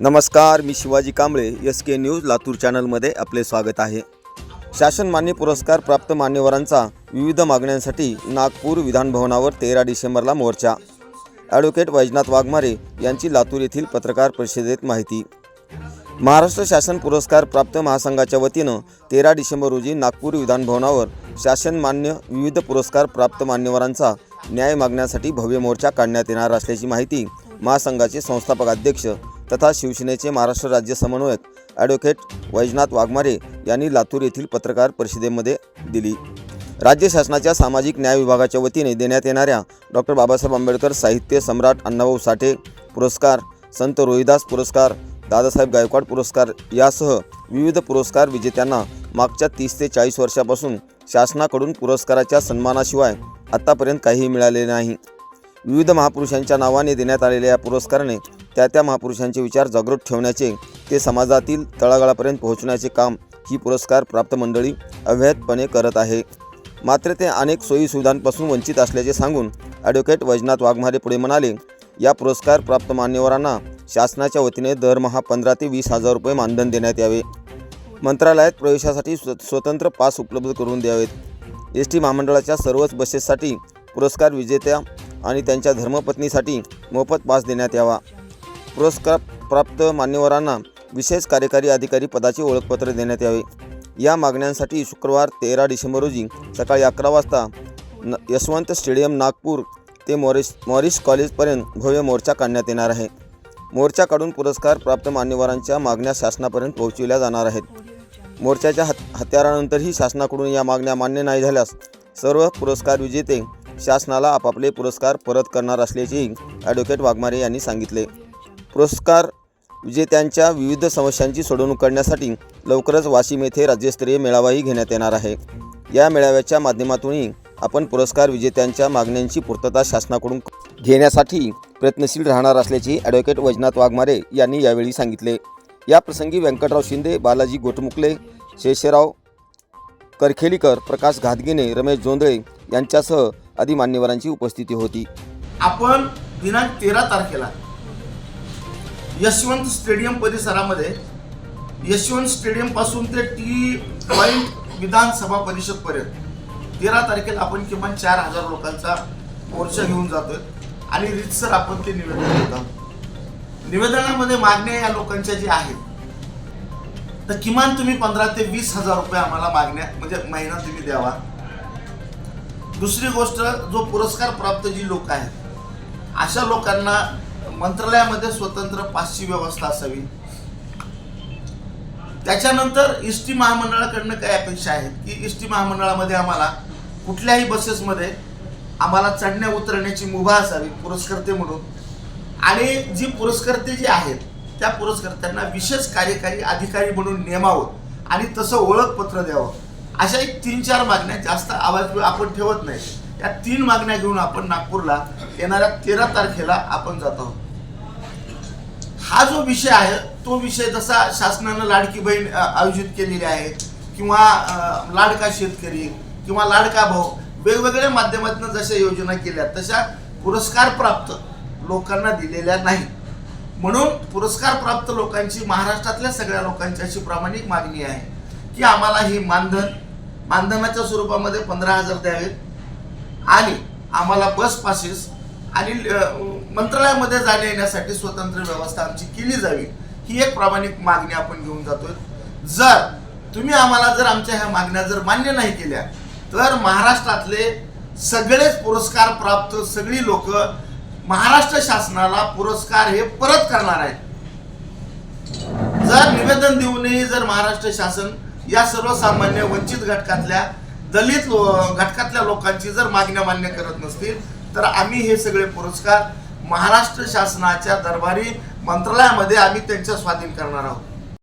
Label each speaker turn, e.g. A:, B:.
A: नमस्कार मी Shivaji Kamble S K news Latur चॅनलमध्ये आपले स्वागत आहे. शासन मान्य पुरस्कार प्राप्त मान्यवरांचा विविध मागण्यांसाठी नागपूर विधानभवनावर तेरा डिसेंबरला मोर्चा. ॲडव्होकेट वैजनाथ वाघमारे यांची लातूर येथील पत्रकार परिषदेत माहिती. महाराष्ट्र शासन पुरस्कार प्राप्त महासंघाच्या वतीनं तेरा डिसेंबर रोजी नागपूर विधानभवनावर शासन मान्य विविध पुरस्कार प्राप्त मान्यवरांचा न्याय मागण्यासाठी भव्य मोर्चा काढण्यात येणार असल्याची माहिती महासंघाचे संस्थापक अध्यक्ष तथा शिवसेनेचे महाराष्ट्र राज्य समन्वयक ॲडव्होकेट वैजनाथ वाघमारे यांनी लातूर येथील पत्रकार परिषदेमध्ये दिली. राज्य शासनाच्या सामाजिक न्याय विभागाच्या वतीने देण्यात येणाऱ्या डॉक्टर बाबासाहेब आंबेडकर साहित्य सम्राट अण्णाभाऊ साठे पुरस्कार संत रोहिदास पुरस्कार दादासाहेब गायकवाड पुरस्कार यासह विविध पुरस्कार विजेत्यांना मागच्या तीस ते चाळीस वर्षापासून शासनाकडून पुरस्काराच्या सन्मानाशिवाय आत्तापर्यंत काहीही मिळाले नाही. विविध महापुरुषांच्या नावाने देण्यात आलेल्या या पुरस्काराने त्या त्या महापुरुषांचे विचार जागृत ठेवण्याचे ते समाजातील तळागाळापर्यंत पोहोचण्याचे काम ही पुरस्कार प्राप्त मंडळी अव्याहतपणे करत आहे. मात्र ते अनेक सोयीसुविधांपासून वंचित असल्याचे सांगून ॲडव्होकेट वैजनाथ वाघमारे पुढे म्हणाले या पुरस्कार प्राप्त मान्यवरांना शासनाच्या वतीने दरमहा पंधरा ते वीस हजार रुपये मानधन देण्यात यावे. मंत्रालयात प्रवेशासाठी स्व स्वतंत्र पास उपलब्ध करून द्यावेत. एस टी महामंडळाच्या सर्वच बसेससाठी पुरस्कार विजेत्या आणि त्यांच्या धर्मपत्नीसाठी मोफत पास देण्यात यावा. पुरस्कार प्राप्त मान्यवरांना विशेष कार्यकारी अधिकारी पदाचे ओळखपत्र देण्यात यावे. या मागण्यांसाठी शुक्रवार तेरा डिसेंबर रोजी सकाळी अकरा वाजता न यशवंत स्टेडियम नागपूर ते मॉरिस मॉरिश कॉलेजपर्यंत भव्य मोर्चा काढण्यात येणार आहे. मोर्चा काढून पुरस्कार प्राप्त मान्यवरांच्या मागण्या शासनापर्यंत पोहोचविल्या जाणार आहेत. मोर्चाच्या हत हत्यारानंतरही शासनाकडून या मागण्या मान्य नाही झाल्यास सर्व पुरस्कार विजेते शासनाला आपापले पुरस्कार परत करणार असल्याचेही ॲडव्होकेट वाघमारे यांनी सांगितले. पुरस्कार विजेत्यांच्या विविध समस्यांची सोडवणूक करण्यासाठी लवकरच वाशिम येथे राज्यस्तरीय मेळावाही घेण्यात येणार आहे. या मेळाव्याच्या माध्यमातूनही आपण पुरस्कार विजेत्यांच्या मागण्यांची पूर्तता शासनाकडून घेण्यासाठी प्रयत्नशील राहणार असल्याचे ॲडव्होकेट वैजनाथ वाघमारे यांनी यावेळी सांगितले. या प्रसंगी व्यंकटराव शिंदे बालाजी गोटमुकले शेषराव करखेलीकर प्रकाश घातगिने रमेश जोंधळे यांच्यासह आदी मान्यवरांची उपस्थिती होती.
B: आपण दिनांक तेरा तारखेला यशवंत स्टेडियम परिसरामध्ये यशवंत स्टेडियमपासून ते टी पॉइंट विधानसभा परिषद पर्यंत. तेरा तारखेला आपण किमान चार हजार लोकांचा मोर्चा घेऊन जातोय. आणि रितसर आपण ते निवेदन देत आहोत. निवेदनामध्ये मागण्या या लोकांच्या ज्या आहेत तर किमान तुम्ही पंधरा ते वीस हजार रुपये आम्हाला मागण्या म्हणजे महिना तुम्ही द्यावा. दुसरी गोष्ट जो पुरस्कार प्राप्त जी लोक आहेत अशा लोकांना मंत्रालयामध्ये स्वतंत्र पासची व्यवस्था असावी. त्याच्यानंतर एस टी महामंडळाकडनं काय अपेक्षा आहेत की एस टी महामंडळामध्ये आम्हाला कुठल्याही बसेसमध्ये आम्हाला चढण्या उतरण्याची मुभा असावी पुरस्कर्ते म्हणून. आणि जी पुरस्कर्ते जे आहेत त्या पुरस्कर्त्यांना विशेष कार्यकारी अधिकारी म्हणून नेमावं आणि तसं ओळखपत्र द्यावं. अशा एक तीन चार मागण्या जास्त आवाज आपण ठेवत नाही. या तीन मागण्या घेऊन आपण नागपूरला येणाऱ्या तेरा तारखेला आपण जात आहोत. हा जो विषय आहे तो विषय जसा शासनानं लाडकी बहीण आयोजित केलेली आहे किंवा लाडका शेतकरी किंवा लाडका भाऊ वेगवेगळ्या माध्यमातून जशा योजना केल्या तशा पुरस्कार प्राप्त लोकांना दिलेल्या नाही. म्हणून पुरस्कार प्राप्त लोकांची महाराष्ट्रातल्या सगळ्या लोकांची अशी प्रामाणिक मागणी आहे की आम्हाला ही मानधन मानधनाच्या स्वरूपामध्ये पंधरा हजार द्यावेत. आणि आम्हाला बस पासेस आणि मंत्रालयामध्ये जाण्या येण्यासाठी स्वतंत्र व्यवस्था आमची केली जावी ही एक प्रामाणिक मागणी आपण घेऊन जातोय. जर तुम्ही आम्हाला जर आमच्या ह्या मागण्या जर मान्य नाही केल्या तर महाराष्ट्रातले सगळेच पुरस्कार प्राप्त सगळी लोक महाराष्ट्र शासनाला पुरस्कार हे परत करणार आहेत. जर निवेदन देऊनही जर महाराष्ट्र शासन या सर्वसामान्य वंचित घटकातल्या दलित लो घटकातल्या लोकांची जर मागण्या मान्य करत नसतील तर आम्ही हे सगळे पुरस्कार महाराष्ट्र शासनाच्या दरबारी मंत्रालयामध्ये आम्ही त्यांच्या स्वाधीन करणार आहोत.